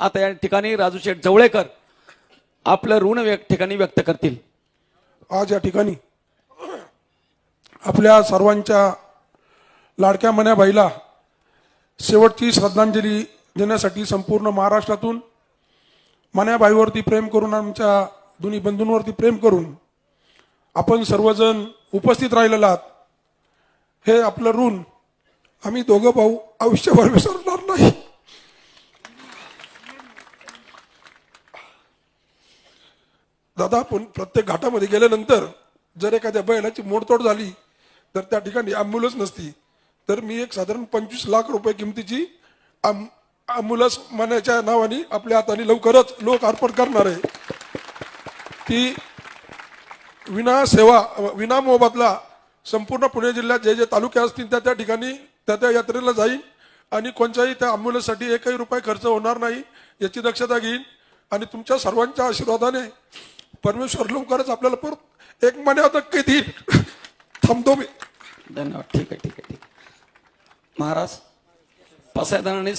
आता या ठिकाणी राजू शेठ जवळेकर आपलं ऋण ठिकाणी व्यक्त करतील. आज या ठिकाणी आपल्या सर्वांच्या लाडक्या मन्याबाईला शेवटची श्रद्धांजली देण्यासाठी संपूर्ण महाराष्ट्रातून मन्याबाईवरती प्रेम करून आमच्या दोन्ही बंधूंवरती प्रेम करून आपण सर्वजण उपस्थित राहिलेला आहात. हे आपलं ऋण आम्ही दोघं भाऊ आयुष्यभर विसरणार नाही. दादा आपण प्रत्येक घाटामध्ये गेल्यानंतर जर एखाद्या बैलाची मोडतोड झाली तर त्या ठिकाणी ॲम्ब्युलन्स नसती. तर मी एक साधारण पंचवीस लाख रुपये किमतीची आम- ॲम्ब्युलन्स मनाच्या नावाने आपल्या हाताने लवकरच लोक अर्पण करणार आहे. ती विना सेवा विना मोबदला संपूर्ण पुणे जिल्ह्यात जे जे तालुके असतील त्या त्या ठिकाणी त्या त्या यात्रेला जाईन. आणि कोणत्याही त्या ॲम्ब्युलन्ससाठी एकही रुपये खर्च होणार नाही याची दक्षता घेईन. आणि तुमच्या सर्वांच्या आशीर्वादाने परमेश्वर लवकरच आपल्याला परत एक महिन्यात नक्की देईल थांबतो मी. धन्यवाद. ठीक आहे ठीक आहे ठीक महाराज पसायदानाने